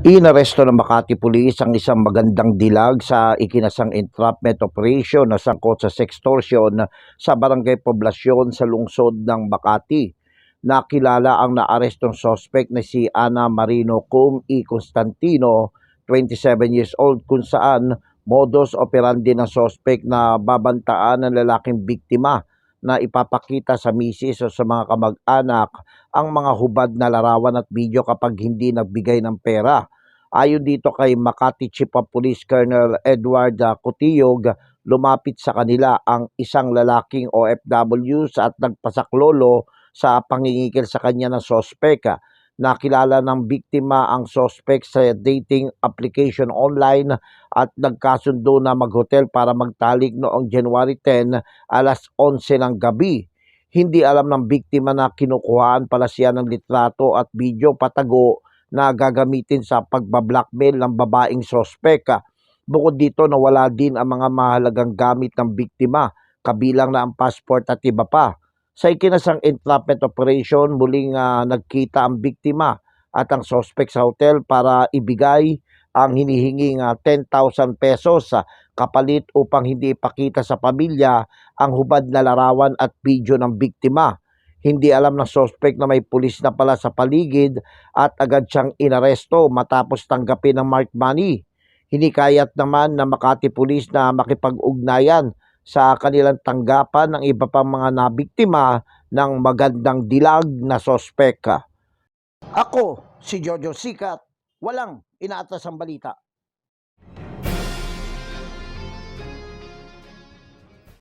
Inaresto ng Makati Police ang isang magandang dilag sa ikinasang entrapment operation na sangkot sa sextortion sa barangay poblasyon sa lungsod ng Makati. Nakilala ang naarestong suspect na si Ana Marino Cum E. Constantino, 27 years old, kung saan modus operandi ng suspect na babantaan ng lalaking biktima na ipapakita sa misis o sa mga kamag-anak ang mga hubad na larawan at video kapag hindi nagbigay ng pera. Ayon dito kay Makati Chief of Police Colonel Edward Cotillog, lumapit sa kanila ang isang lalaking OFW at nagpasaklolo sa pangingikil sa kanya ng sospek. Nakilala ng biktima ang sospek sa dating application online at nagkasundo na maghotel para magtalik noong January 10 alas 11 ng gabi. Hindi alam ng biktima na kinukuhaan pala siya ng litrato at video patago na gagamitin sa pagbablackmail ng babaeng sospek. Bukod dito, nawala din ang mga mahalagang gamit ng biktima, kabilang na ang passport at iba pa. Sa ikinasang entrapment operation, muling ah, nagkita ang biktima at ang sospek sa hotel para ibigay ang hinihinging ah, 10,000 pesos sa kapalit upang hindi ipakita sa pamilya ang hubad na larawan at video ng biktima. Hindi alam ng sospek na may pulis na pala sa paligid at agad siyang inaresto matapos tanggapin ng marked money. Hinikayat naman ng Makati Police na makipag-ugnayan sa kanilang tanggapan ng iba pang mga nabiktima ng magandang dilag na sospek. Ako, si Jojo Sikat, walang inaatas ang balita.